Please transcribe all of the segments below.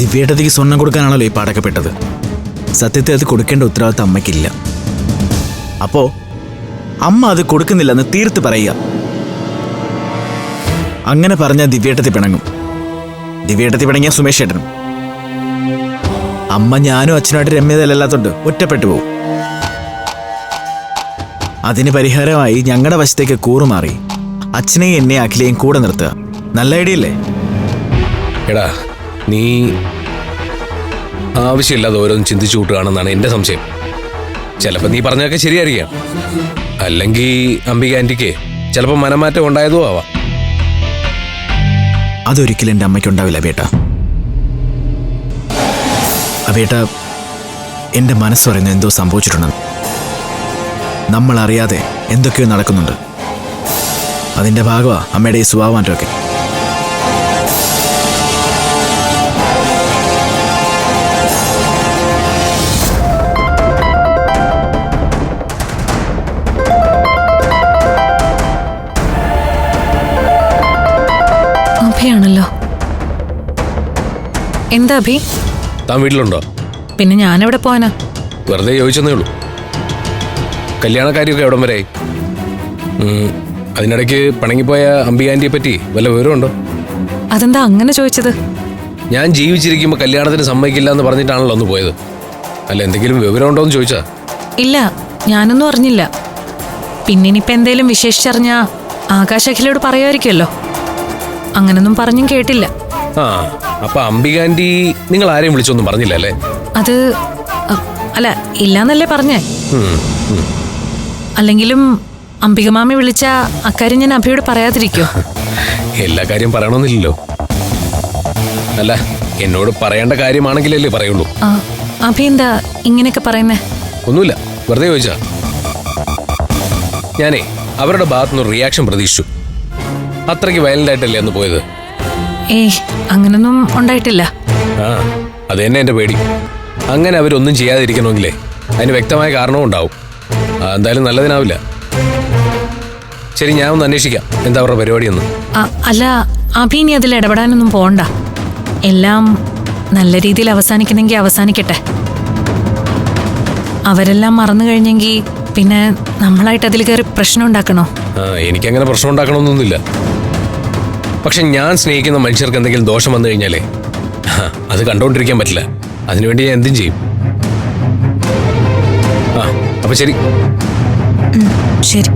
ദിവ്യേട്ടത്തിക്ക് സ്വർണം കൊടുക്കാനാണല്ലോ ഈ പാടക്കപ്പെട്ടത് സത്യത്തെ അത് കൊടുക്കേണ്ട ഉത്തരവാദിത്തം അമ്മയ്ക്കില്ല. അപ്പോ അമ്മ അത് കൊടുക്കുന്നില്ലെന്ന് തീർത്ത് പറയുക. അങ്ങനെ പറഞ്ഞ ദിവ്യേട്ടത്തി പിണങ്ങും. ദിവ്യേട്ടത്തി പിണങ്ങിയ സുമേഷ് ഏട്ടനും അമ്മ ഞാനും അച്ഛനായിട്ട് രമ്യതയിലല്ലാത്തോണ്ട് ഒറ്റപ്പെട്ടു പോകും അതിന് പരിഹാരമായി ഞങ്ങളുടെ വശത്തേക്ക് കൂറുമാറി അച്ഛനെയും എന്നെ അഖിലെയും കൂടെ നിർത്തുക. നല്ല ഐഡിയല്ലേ എടാ നീ ആവശ്യമില്ലാതെ ഓരോന്നും ചിന്തിച്ചു കൂട്ടുകയാണെന്നാണ് എന്റെ സംശയം. ചിലപ്പോൾ നീ പറഞ്ഞതൊക്കെ ശരിയായിരിക്കാം. അല്ലെങ്കിൽ അംബിക ആന്റിക്ക് ചിലപ്പോൾ മനമാറ്റം ഉണ്ടായതും ആവാം. അതൊരിക്കലും എന്റെ അമ്മയ്ക്കുണ്ടാവില്ല ബേട്ട അബേട്ട എന്റെ മനസ്സ് പറയുന്നത് എന്തോ സംഭവിച്ചിട്ടുണ്ടെന്ന്. നമ്മൾ അറിയാതെ എന്തൊക്കെയോ നടക്കുന്നുണ്ട്. അതിന്റെ ഭാഗമാണ് അമ്മയുടെ ഈ സ്വഭാവമാറ്റമൊക്കെ. അഭിയാണല്ലോ എന്താ അഭി? താൻ വീട്ടിലുണ്ടോ? പിന്നെ ഞാൻ എവിടെ പോവാനാ? വെറുതെ ചോദിച്ചെന്നേ ഉള്ളൂ. കല്യാണക്കാരിയൊക്കെ എവിടം വരെ അതിനിടയ്ക്ക് പിണങ്ങിപ്പോയ അമ്പി ആന്റിയെ പറ്റി വല്ല വിവരമുണ്ടോ? അതെന്താ അങ്ങനെ ചോദിച്ചത്? ഞാൻ ജീവിച്ചിരിക്കുമ്പോൾ കല്യാണത്തിന് സമ്മതിക്കില്ല എന്ന് പറഞ്ഞിട്ടാണല്ലോ ഒന്ന് പോയത്. അല്ല എന്തെങ്കിലും വിവരമുണ്ടോ എന്ന് ചോദിച്ചാ? ഇല്ല ഞാനൊന്നും അറിഞ്ഞില്ല. പിന്നെ ഇനിയിപ്പോ എന്തേലും വിശേഷിച്ചറിഞ്ഞാ ആകാശ് അഖിലോട് പറയുമായിരിക്കുമല്ലോ അങ്ങനൊന്നും പറഞ്ഞും കേട്ടില്ല. ആ അപ്പൊ അംബിക ആന്റി നിങ്ങൾ ആരെയും വിളിച്ചൊന്നും പറഞ്ഞില്ല അല്ലേ? അത് അ- അല്ല ഇല്ലാന്നല്ലേ പറഞ്ഞേ. ഉം, ഉം. അല്ലെങ്കിലും അംബികമാമി വിളിച്ച അക്കാര്യം ഞാൻ അഭിയോട് പറയാതിരിക്കോ? എല്ലാ കാര്യം പറയണമെന്നില്ലല്ലോ. അല്ല എന്നോട് പറയേണ്ട കാര്യമാണെങ്കിലല്ലേ പറയുള്ളൂ. ആ, അഭി എന്താ ഇങ്ങനെയൊക്കെ പറയുന്നേ? ഒന്നുമില്ല വെറുതെ ചോദിച്ചാ. ഞാനേ അവരുടെ ഭാഗത്തുനിന്ന് റിയാക്ഷൻ പ്രതീക്ഷിച്ചു. അത്രയ്ക്ക് വയലന്റ് ആയിട്ടല്ലേ അന്ന് പോയത്? ഏയ് അങ്ങനൊന്നും ഉണ്ടായിട്ടില്ല. ആ അത് തന്നെ എന്റെ പേടി. അങ്ങനെ അവരൊന്നും ചെയ്യാതിരിക്കണമെങ്കിലേ അതിന് വ്യക്തമായ കാരണവും ഉണ്ടാവും. ആ, എന്തായാലും നല്ലതിനാവില്ല. ശരി ഞാൻ ഒന്ന് അന്വേഷിക്കാം. എന്താ അവരുടെ പരിപാടിയെന്ന്? അ- അല്ല അഭി ഇനി അതിൽ ഇടപെടാനൊന്നും പോണ്ട എല്ലാം നല്ല രീതിയിൽ അവസാനിക്കുന്നെങ്കിൽ അവസാനിക്കട്ടെ. അവരെല്ലാം മറന്നു കഴിഞ്ഞെങ്കിൽ പിന്നെ നമ്മളായിട്ട് അതിൽ കയറി പ്രശ്നം ഉണ്ടാക്കണോ? ആ എനിക്കങ്ങനെ പ്രശ്നം ഉണ്ടാക്കണമെന്നൊന്നുമില്ല പക്ഷെ ഞാൻ സ്നേഹിക്കുന്ന മനുഷ്യർക്ക് എന്തെങ്കിലും ദോഷം വന്നു കഴിഞ്ഞാലേ? അത് കണ്ടുകൊണ്ടിരിക്കാൻ പറ്റില്ല. അതിനുവേണ്ടി ഞാൻ എന്തും ചെയ്യും. അപ്പൊ ശരി. ശരി.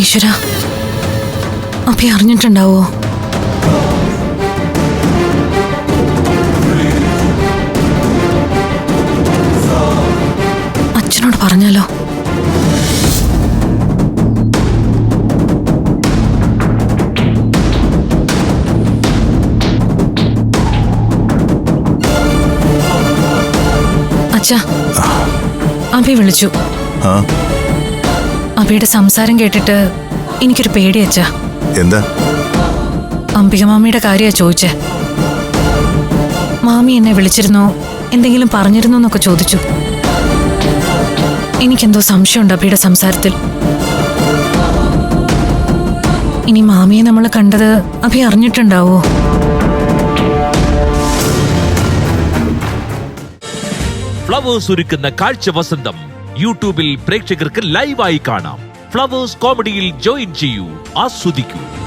ഈശ്വര അപ്പൊ അറിഞ്ഞിട്ടുണ്ടാവോ? പറഞ്ഞാലോ? അച്ഛാ അഭി വിളിച്ചു. അഭിയുടെ സംസാരം കേട്ടിട്ട് എനിക്കൊരു പേടി അച്ഛാ. എന്താ? അംബിക മാമിയുടെ കാര്യമാ ചോദിച്ചേ. മാമി എന്നെ വിളിച്ചിരുന്നോ എന്തെങ്കിലും പറഞ്ഞിരുന്നോ എന്നൊക്കെ ചോദിച്ചു. എനിക്കെന്തോ സംശയമുണ്ട് അഭിയുടെ സംസാരത്തിൽ. ഇനി മാമിയെ നമ്മൾ കണ്ടത് അഭി അറിഞ്ഞിട്ടുണ്ടാവോ? ഫ്ലവേഴ്സ് ഒരുക്കുന്ന കാഴ്ച വസന്തം. യൂട്യൂബിൽ പ്രേക്ഷകർക്ക് ലൈവായി കാണാം. ഫ്ലവേഴ്സ് കോമഡിയിൽ ജോയിൻ ചെയ്യൂ. ആസ്വദിക്കൂ.